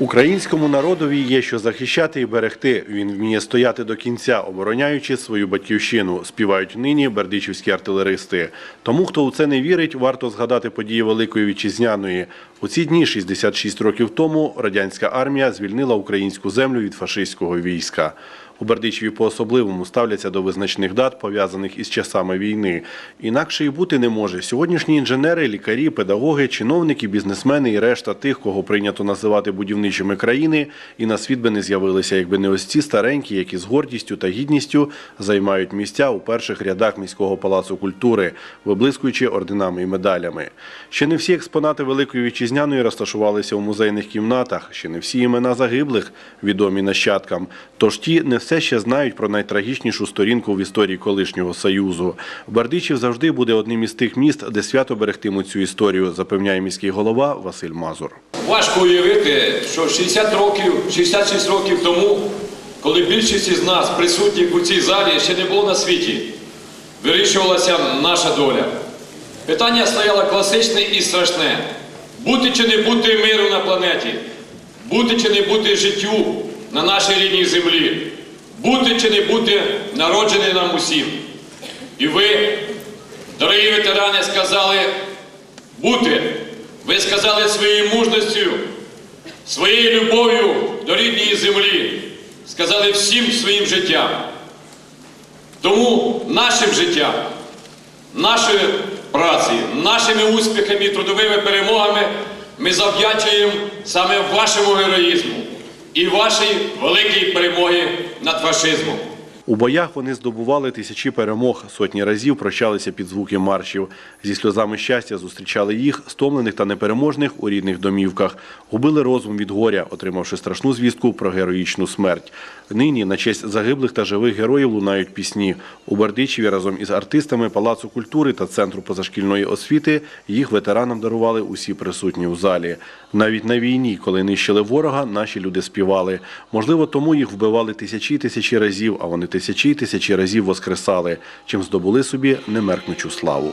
Українському народові є що захищати і берегти. Він вміє стояти до кінця, обороняючи свою батьківщину. Співають нині бердичівські артилеристи. Тому, хто у це не вірить, варто згадати події Великої Вітчизняної. У ці дні, 66 років тому, радянська армія звільнила українську землю від фашистського війська. У Бердичеві по-особливому ставляться до визначних дат, пов'язаних із часами війни. Інакше і бути не може. Сьогоднішні інженери, лікарі, педагоги, чиновники, бізнесмени і решта тих, кого прийнято називати будівничими країни, і на світ би не з'явилися, якби не ось ці старенькі, які з гордістю та гідністю займають місця у перших рядах міського палацу культури, виблискуючи орденами і медалями. Ще не всі експонати Великої Вітчизняної розташувалися у музейних кімнатах, ще не всі імена загиблих відомі нащадкам. Тож ті не все ще знають про найтрагічнішу сторінку в історії колишнього союзу. Бердичів завжди буде одним із тих міст, де свято берегтимуть цю історію, запевняє міський голова Василь Мазур. Важко уявити, що 60 років, 66 років тому, коли більшість із нас, присутніх у цій залі, ще не було на світі, вирішувалася наша доля. Питання стояло класичне і страшне: бути чи не бути миру на планеті, бути чи не бути життю на нашій рідній землі, бути чи не бути народжений нам усім. І ви, дорогі ветерани, сказали бути. Ви сказали своєю мужністю, своєю любов'ю до рідної землі, сказали всім своїм життям. Тому нашим життям, нашою працею, нашими успіхами і трудовими перемогами ми завдячуємо саме вашому героїзму і вашій великій перемоги над фашизмом. У боях вони здобували тисячі перемог, сотні разів прощалися під звуки маршів. Зі сльозами щастя зустрічали їх, стомлених та непереможних у рідних домівках. Губили розум від горя, отримавши страшну звістку про героїчну смерть. Нині на честь загиблих та живих героїв лунають пісні. У Бердичеві разом із артистами Палацу культури та Центру позашкільної освіти їх ветеранам дарували усі присутні у залі. Навіть на війні, коли нищили ворога, наші люди співали. Можливо, тому їх вбивали тисячі тисячі разів, а вони тисячі й тисячі разів воскресали, чим здобули собі немеркнучу славу.